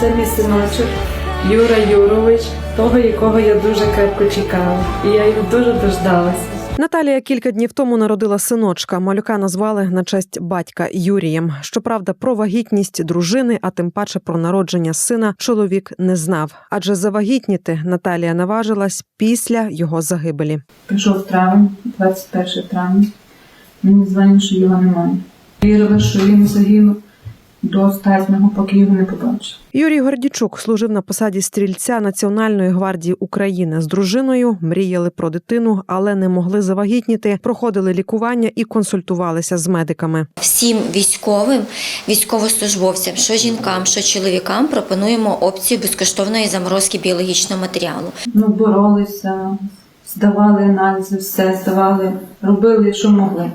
це мій синочок Юра Юрович, того, якого я дуже крепко чекала. І я його дуже дождалася. Наталія кілька днів тому народила синочка. Малюка назвали на честь батька Юрієм. Щоправда, про вагітність дружини, а тим паче про народження сина, чоловік не знав. Адже завагітніти Наталія наважилась після його загибелі. Прийшов травень, 21 травня. Мені дзвонять, що його немає. Вірила, що він загинув до останнього, поки його не побачив. Юрій Гордічук служив на посаді стрільця Національної гвардії України з дружиною. Мріяли про дитину, але не могли завагітніти. Проходили лікування і консультувалися з медиками. Всім військовим, військовослужбовцям, що жінкам, що чоловікам пропонуємо опцію безкоштовної заморозки біологічного матеріалу. Ну, боролися, здавали аналізи, все здавали, робили, що могли.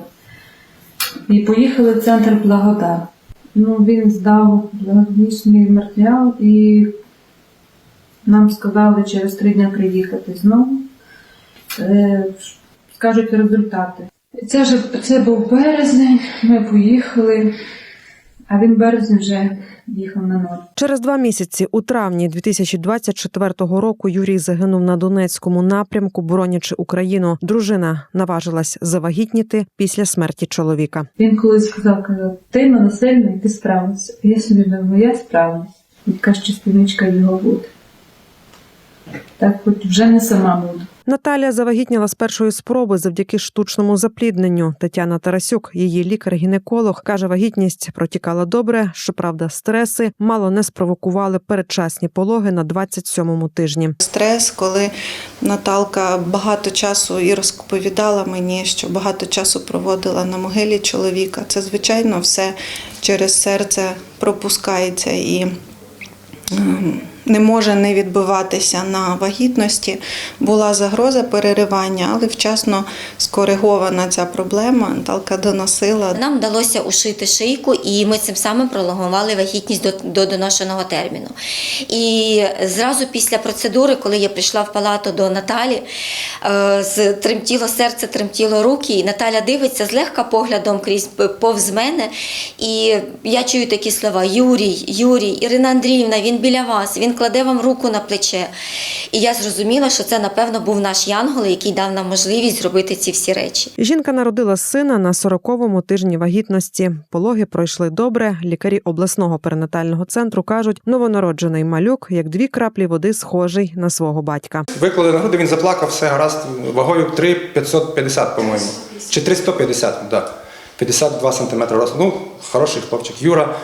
І поїхали в центр Благодар. Ну, він здав біологічний матеріал і нам сказали через три дні приїхати знову. Е, скажуть результати. Це, ж, це був березень, ми поїхали, а він березень вже їхав на ноль. Через два місяці, у травні 2024 року, Юрій загинув на Донецькому напрямку, боронячи Україну. Дружина наважилась завагітніти після смерті чоловіка. Він колись сказав, казав, ти мене сильний, ти справишся. Я собі думаю, я справлюсь. Якась частиночка його буде. Так хоч вже не сама буду. Наталія завагітніла з першої спроби завдяки штучному заплідненню. Тетяна Тарасюк, її лікар-гінеколог, каже, вагітність протікала добре. Щоправда, стреси мало не спровокували передчасні пологи на 27-му тижні. Стрес, коли Наталка багато часу і розповідала мені, що багато часу проводила на могилі чоловіка. Це, звичайно, все через серце пропускається і ем, не може не відбиватися на вагітності. Була загроза переривання, але вчасно скоригована ця проблема. Наталка доносила. Нам вдалося ушити шийку, і ми цим самим пролонгували вагітність до, до доношеного терміну. І зразу після процедури, коли я прийшла в палату до Наталі, е, з- тремтіло серце, тремтіло руки, і Наталя дивиться злегка поглядом крізь повз мене. І я чую такі слова: Юрій, Юрій, Ірина Андріївна, він біля вас, він кладе вам руку на плече. І я зрозуміла, що це, напевно, був наш янгол, який дав нам можливість зробити ці всі речі. Жінка народила сина на 40-му тижні вагітності. Пологи пройшли добре. Лікарі обласного перинатального центру кажуть, новонароджений малюк, як дві краплі води, схожий на свого батька. Виклали на груди, він заплакав, все гаразд, вагою 3,550, по-моєму. Чи 350, так. Да. 52 сантиметри росту. Ну, хороший хлопчик. Юра.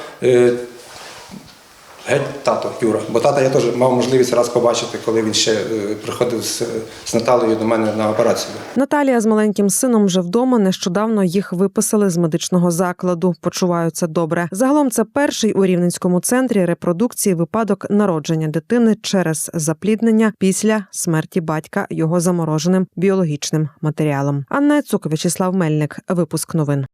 Геть тато Юра. Бо тата я теж мав можливість раз побачити, коли він ще е, приходив з, з Наталею до мене на операцію. Наталія з маленьким сином вже вдома. Нещодавно їх виписали з медичного закладу. Почуваються добре. Загалом це перший у рівненському центрі репродукції випадок народження дитини через запліднення після смерті батька його замороженим біологічним матеріалом. Анна Цук, Вячеслав Мельник. Випуск новин.